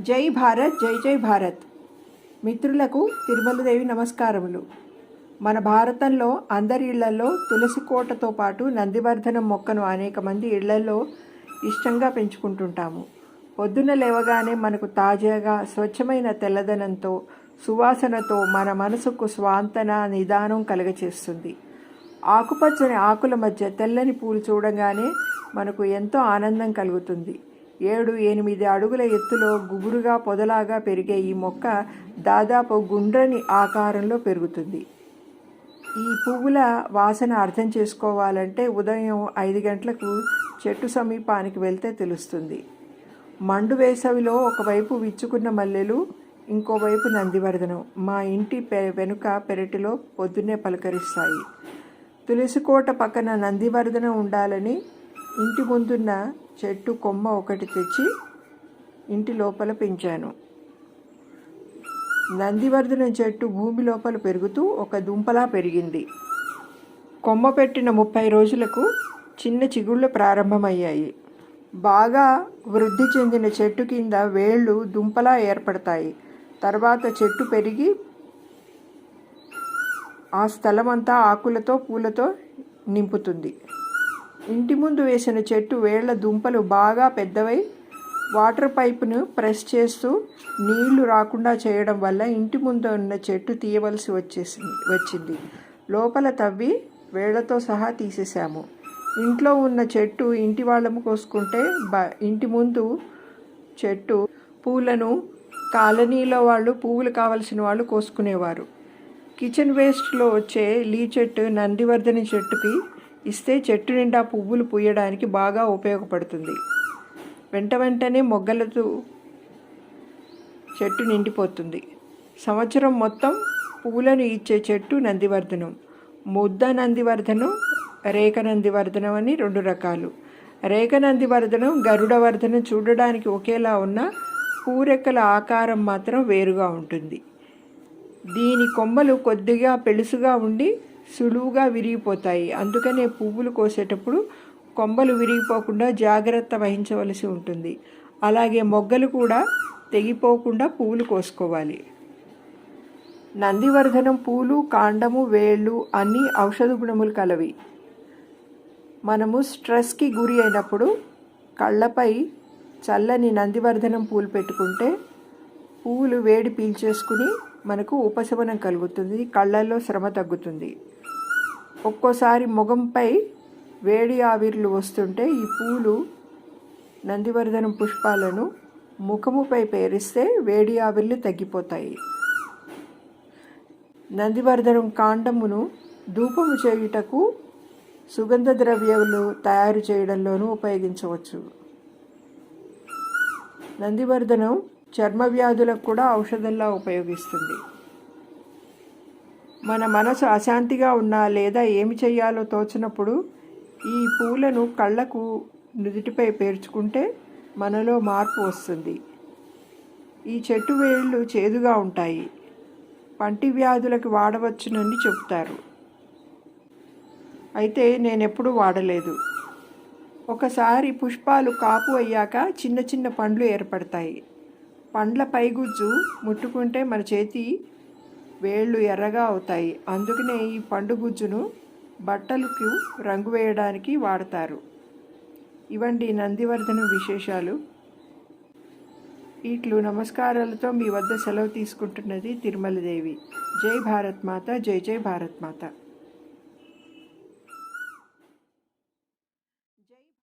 జై భారత్ జై జై భారత్. మిత్రులకు తిరుమలదేవి నమస్కారములు. మన భారతంలో అందరి ఇళ్ళలో తులసి కోటతో పాటు నందివర్ధనం మొక్కను అనేక మంది ఇళ్ళలో ఇష్టంగా పెంచుకుంటుంటాము. పొద్దున లేవగానే మనకు తాజాగా స్వచ్ఛమైన తెల్లదనంతో సువాసనతో మన మనసుకు స్వాంతన నిదానం కలగచేస్తుంది. ఆకుపచ్చని ఆకుల మధ్య తెల్లని పూలు చూడగానే మనకు ఎంతో ఆనందం కలుగుతుంది. ఏడు ఎనిమిది అడుగుల ఎత్తులో గుబురుగా పొదలాగా పెరిగే ఈ మొక్క దాదాపు గుండ్రని ఆకారంలో పెరుగుతుంది. ఈ పువ్వుల వాసన అర్థం చేసుకోవాలంటే ఉదయం ఐదు గంటలకు చెట్టు సమీపానికి వెళ్తే తెలుస్తుంది. మండు వేసవిలో ఒకవైపు విచ్చుకున్న మల్లెలు ఇంకోవైపు నందివర్ధనం. మా ఇంటి పె వెనుక పెరటిలో పొద్దున్నే పలకరిస్తాయి. తులసికోట పక్కన నందివర్ధనం ఉండాలని ఇంటి ముందున్న చెట్టు కొమ్మ ఒకటి తెచ్చి ఇంటి లోపల పెంచాను. నందివర్ధనం చెట్టు భూమి లోపల పెరుగుతూ ఒక దుంపలా పెరిగింది. కొమ్మ పెట్టిన ముప్పై రోజులకు చిన్న చిగుళ్ళు ప్రారంభమయ్యాయి. బాగా వృద్ధి చెందిన చెట్టు కింద వేళ్ళు దుంపలా ఏర్పడతాయి. తర్వాత చెట్టు పెరిగి ఆ స్థలమంతా ఆకులతో పూలతో నింపుతుంది. ఇంటి ముందు వేసిన చెట్టు వేళ్ళ దుంపలు బాగా పెద్దవై వాటర్ పైపును ప్రెస్ చేస్తూ నీళ్ళు రాకుండా చేయడం వల్ల ఇంటి ముందు ఉన్న చెట్టు తీయవలసి వచ్చేసింది వచ్చింది. లోపల తవ్వి వేళ్ళతో సహా తీసేసాము ఇంట్లో ఉన్న చెట్టు ఇంటి వాళ్ళము కోసుకుంటే బ ఇంటి ముందు చెట్టు పూలను కాలనీలో వాళ్ళు పువ్వులు కావలసిన వాళ్ళు కోసుకునేవారు. కిచెన్ వేస్ట్లో వచ్చే లీ చెట్టు నందివర్ధని చెట్టుకి ఇస్తే చెట్టు నిండా పువ్వులు పూయడానికి బాగా ఉపయోగపడుతుంది. వెంట వెంటనే మొగ్గలతో చెట్టు నిండిపోతుంది. సంవత్సరం మొత్తం పువ్వులను ఇచ్చే చెట్టు నందివర్ధనం. ముద్ద నందివర్ధనం రేఖ నందివర్ధనం అని రెండు రకాలు. రేఖ నందివర్ధనం గరుడవర్ధనం చూడడానికి ఒకేలా ఉన్న పూరెక్కల ఆకారం మాత్రం వేరుగా ఉంటుంది. దీని కొమ్మలు కొద్దిగా పెలుసుగా ఉండి సులువుగా విరిగిపోతాయి. అందుకనే పువ్వులు కోసేటప్పుడు కొమ్మలు విరిగిపోకుండా జాగ్రత్త వహించవలసి ఉంటుంది. అలాగే మొగ్గలు కూడా తెగిపోకుండా పువ్వులు కోసుకోవాలి. నందివర్ధనం పూలు కాండము వేళ్ళు అన్నీ ఔషధ గుణములు కలవి. మనము స్ట్రెస్కి గురి అయినప్పుడు కళ్ళపై చల్లని నందివర్ధనం పూలు పెట్టుకుంటే పువ్వులు వేడి పీల్చేసుకుని మనకు ఉపశమనం కలుగుతుంది కళ్ళల్లో శ్రమ తగ్గుతుంది. ఒక్కోసారి ముఖంపై వేడి ఆవిర్లు వస్తుంటే ఈ పూలు నందివర్ధనం పుష్పాలను ముఖముపై పేరిస్తే వేడి ఆవిర్లు తగ్గిపోతాయి. నందివర్ధనం కాండమును ధూపము చేయుటకు సుగంధ ద్రవ్యాలు తయారు చేయడంలోనూ ఉపయోగించవచ్చు. నందివర్ధనం చర్మ వ్యాధులకు కూడా ఔషధంలా ఉపయోగిస్తుంది. మన మనసు అశాంతిగా ఉన్నా లేదా ఏమి చేయాలో తోచినప్పుడు ఈ పూలను కళ్ళకు నుదుటిపై పేర్చుకుంటే మనలో మార్పు వస్తుంది. ఈ చెట్టు వేళ్ళు చేదుగా ఉంటాయి. పంటి వ్యాధులకు వాడవచ్చునని చెప్తారు అయితే నేను ఎప్పుడూ వాడలేదు. ఒకసారి పుష్పాలు కాపు అయ్యాక చిన్న చిన్న పండ్లు ఏర్పడతాయి. పండ్ల పైగుజ్జు ముట్టుకుంటే మన చేతి వేళ్ళు ఎర్రగా అవుతాయి. అందుకనే ఈ పండు గుజ్జును బట్టలకు రంగు వేయడానికి వాడతారు. ఇవండి నందివర్ధన విశేషాలు. ఇట్లు నమస్కారాలతో మీ వద్ద సెలవు తీసుకుంటున్నది తిరుమలదేవి. జై భారత్ మాత జై జై భారత్ మాత.